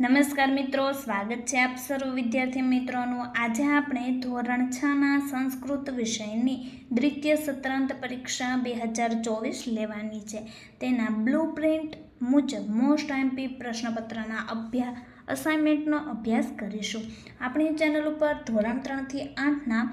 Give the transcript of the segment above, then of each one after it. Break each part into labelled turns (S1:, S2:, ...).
S1: નમસ્કાર મિત્રો, સ્વાગત છે આપ સર્વ વિદ્યાર્થી મિત્રોનું. આજે આપણે ધોરણ છના સંસ્કૃત વિષયની દ્વિતીય સત્રાંત પરીક્ષા બે હજાર ચોવીસ લેવાની છે. તેના બ્લુ પ્રિન્ટ મુજબ મોસ્ટ એમપી પ્રશ્નપત્રના અભ્યાસ અસાઇનમેન્ટનો અભ્યાસ કરીશું. આપણી ચેનલ ઉપર ધોરણ ત્રણથી આઠના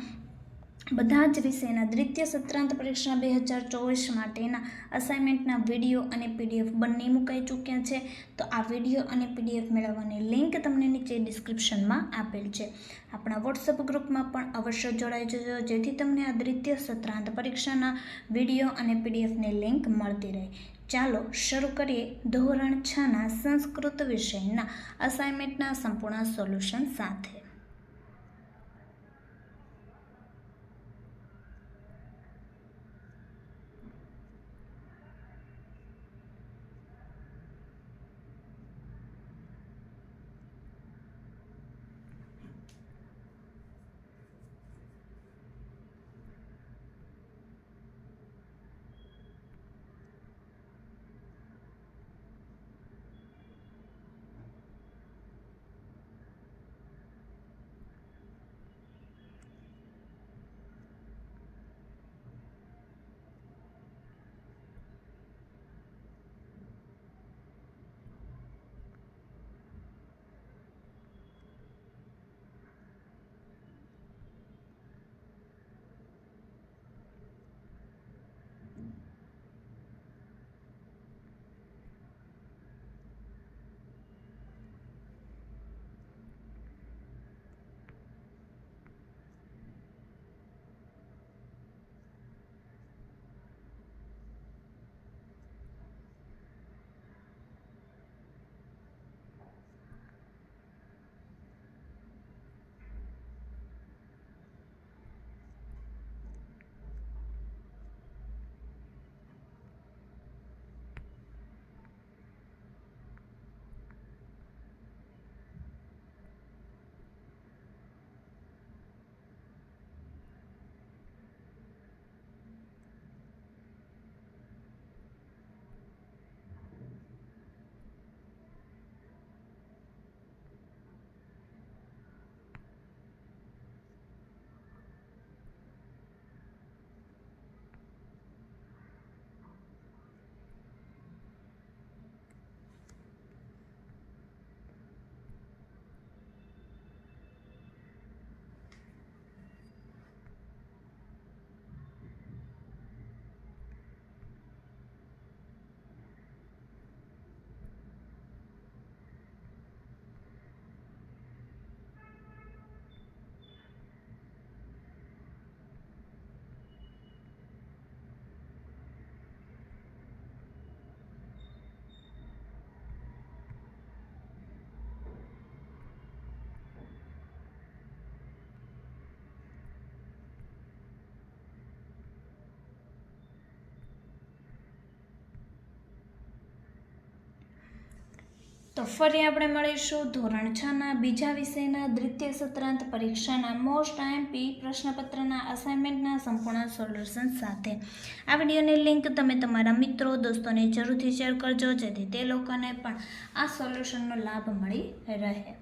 S1: બધા જ વિષયના દ્વિતીય સત્રાંત પરીક્ષા બે હજાર ચોવીસ માટેના અસાઇનમેન્ટના વીડિયો અને પીડીએફ બંને મુકાઈ ચૂક્યા છે. તો આ વીડિયો અને પીડીએફ મેળવવાની લિંક તમને નીચે ડિસ્ક્રિપ્શનમાં આપેલ છે. આપણા વોટ્સઅપ ગ્રુપમાં પણ અવશ્ય જોડાઈ જજો, જેથી તમને આ દ્વિતીય સત્રાંત પરીક્ષાના વીડિયો અને પીડીએફની લિંક મળતી રહે. ચાલો શરૂ કરીએ ધોરણ છના સંસ્કૃત વિષયના અસાઇનમેન્ટના સંપૂર્ણ સોલ્યુશન સાથે. તો ફરી આપણે મળીશું ધોરણ છના બીજા વિષયના દ્વિતીય સત્રાંત પરીક્ષાના મોસ્ટ આઈએમપી પ્રશ્નપત્રના અસાઇનમેન્ટના સંપૂર્ણ સોલ્યુશન સાથે. આ વિડીયોની લિંક તમે તમારા મિત્રો, દોસ્તોને જરૂરથી શેર કરજો, જેથી તે લોકોને પણ આ સોલ્યુશનનો લાભ મળી રહે.